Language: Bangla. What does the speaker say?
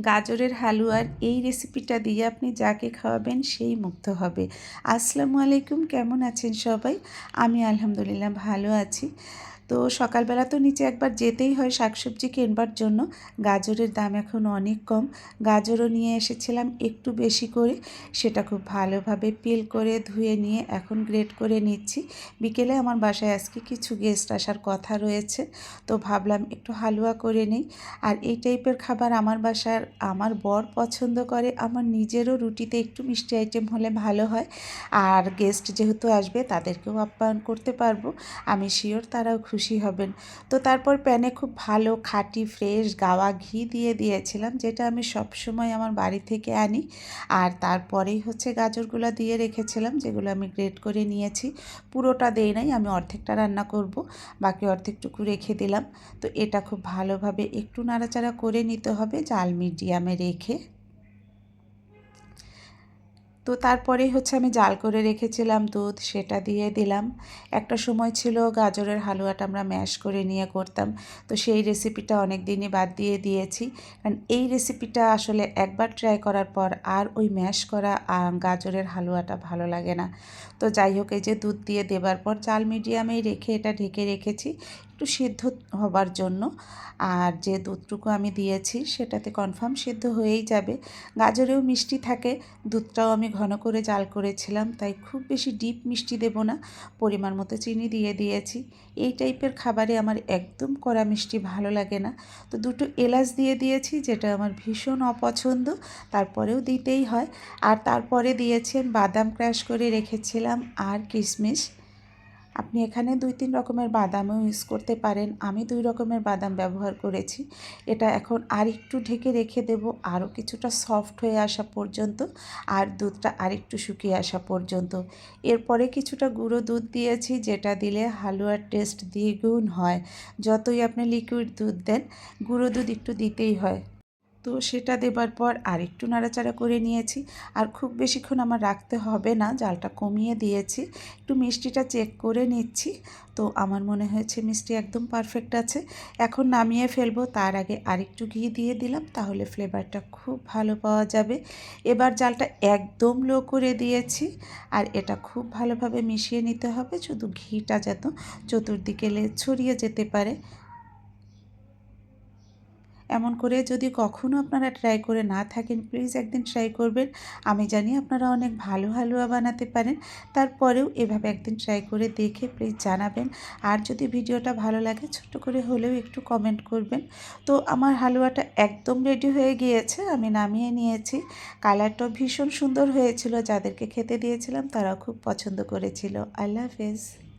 গাজরের হালুয়ার এই রেসিপিটা দিয়ে আপনি যাকে খাওয়াবেন সেই মুগ্ধ হবে। আসসালামু আলাইকুম, কেমন আছেন সবাই? আমি আলহামদুলিল্লাহ ভালো আছি। তো সকালবেলা তো নিচে একবার যেতেই হয় শাকসবজি কিনবার জন্য। গাজরের দাম এখন অনেক কম। গাজরও নিয়ে এসেছিলাম একটু বেশি করে। সেটা খুব ভালোভাবে পিল করে ধুয়ে নিয়ে এখন গ্রেট করে নিচ্ছি। বিকেলে আমার বাসায় আজকে কিছু গেস্ট আসার কথা রয়েছে। তো ভাবলাম একটু হালুয়া করে নিই। আর এই টাইপের খাবার আমার বাসার আমার বর পছন্দ করে, আমার নিজেরও রুটিতে একটু মিষ্টি আইটেম হলে ভালো হয়। আর গেস্ট যেহেতু আসবে তাদেরকেও আপ্যায়ন করতে পারব। আমি শিওর তারাও খুশি হবেন। তো তারপর প্যানে খুব ভালো খাঁটি ফ্রেশ গাওয়া ঘি দিয়ে দিয়েছিলাম, যেটা আমি সব সময় আমার বাড়ি থেকে আনি। আর তারপরেই হচ্ছে গাজরগুলো দিয়ে রেখেছিলাম, যেগুলো আমি গ্রেট করে নিয়েছি। পুরোটা দেই নাই, আমি অর্ধেকটা রান্না করব, বাকি অর্ধেকটুকু রেখে দিলাম। তো এটা খুব ভালোভাবে একটু নাড়াচাড়া করে নিতে হবে জাল মিডিয়ামে রেখে। তো তারপরেই হচ্ছে আমি জাল করে রেখেছিলাম দুধ, সেটা দিয়ে দিলাম। একটা সময় ছিল গাজরের হালুয়াটা আমরা ম্যাশ করে নিয়ে করতাম। তো সেই রেসিপিটা অনেক দিনই বাদ দিয়ে দিয়েছি। কারণ এই রেসিপিটা আসলে একবার ট্রাই করার পর আর ওই ম্যাশ করা গাজরের হালুয়াটা ভালো লাগে না। তো যাই হোক, এই যে দুধ দিয়ে দেবার পর চাল মিডিয়ামেই রেখে এটা ঢেকে রেখেছি। একটু সিদ্ধ হবার জন্য। আর যে দুধটুকু আমি দিয়েছি, সেটাতে কনফার্ম সিদ্ধ হয়েই যাবে। গাজরেও মিষ্টি থাকে, দুধটাও আমি ঘন করে জাল করেছিলাম, তাই খুব বেশি ডিপ মিষ্টি দেব না। পরিমাণ মতো চিনি দিয়ে দিয়েছি। এই টাইপের খাবারে আমার একদম কড়া মিষ্টি ভালো লাগে না। তো দুটো এলাচ দিয়ে দিয়েছি, যেটা আমার ভীষণ অপছন্দ, তারপরেও দিতেই হয়। আর তারপরে দিয়েছি বাদাম ক্র্যাশ করে রেখেছিলাম আর কিশমিশ আপনি এখানে দুই তিন রকমের বাদামও ইউজ করতে পারেন। আমি দুই রকমের বাদাম ব্যবহার করেছি। এটা এখন আর একটু ঢেকে রেখে দেব। আরও কিছুটা সফট হয়ে আসা পর্যন্ত আর দুধটা আরেকটু শুকিয়ে আসা পর্যন্ত। এরপরে কিছুটা গুঁড়ো দুধ দিয়েছি, যেটা দিলে হালুয়ার টেস্ট দ্বিগুণ হয়। যতই আপনি লিকুইড দুধ দেন, গুঁড়ো দুধ একটু দিতেই হয়। তো সেটা দেবার পর আর একটু নাড়াচাড়া করে নিয়েছি। আর খুব বেশিক্ষণ আমার রাখতে হবে না, জালটা কমিয়ে দিয়েছি। একটু মিষ্টিটা চেক করে নিচ্ছি। তো আমার মনে হয়েছে মিষ্টি একদম পারফেক্ট আছে। এখন নামিয়ে ফেলব, তার আগে আরেকটু ঘি দিয়ে দিলাম, তাহলে ফ্লেভারটা খুব ভালো পাওয়া যাবে। এবার জালটা একদম লো করে দিয়েছি, আর এটা খুব ভালোভাবে মিশিয়ে নিতে হবে, শুধু ঘিটা যাতে চতুর্দিকে ছড়িয়ে যেতে পারে। এমন করে যদি কখনও আপনারা ট্রাই করে না থাকেন প্লিজ একদিন ট্রাই করবেন। আমি জানি আপনারা অনেক ভালো হালুয়া বানাতে পারেন। তারপরেও এভাবে একদিন ট্রাই করে দেখে প্লিজ জানাবেন। আর যদি ভিডিওটা ভালো লাগে, ছোট্ট করে হলেও একটু কমেন্ট করবেন। তো আমার হালুয়াটা একদম রেডি হয়ে গিয়েছে, আমি নামিয়ে নিয়েছি। কালারটাও ভীষণ সুন্দর হয়েছিল, যাদেরকে খেতে দিয়েছিলাম তারাও খুব পছন্দ করেছিল। আল্লাহ হাফেজ।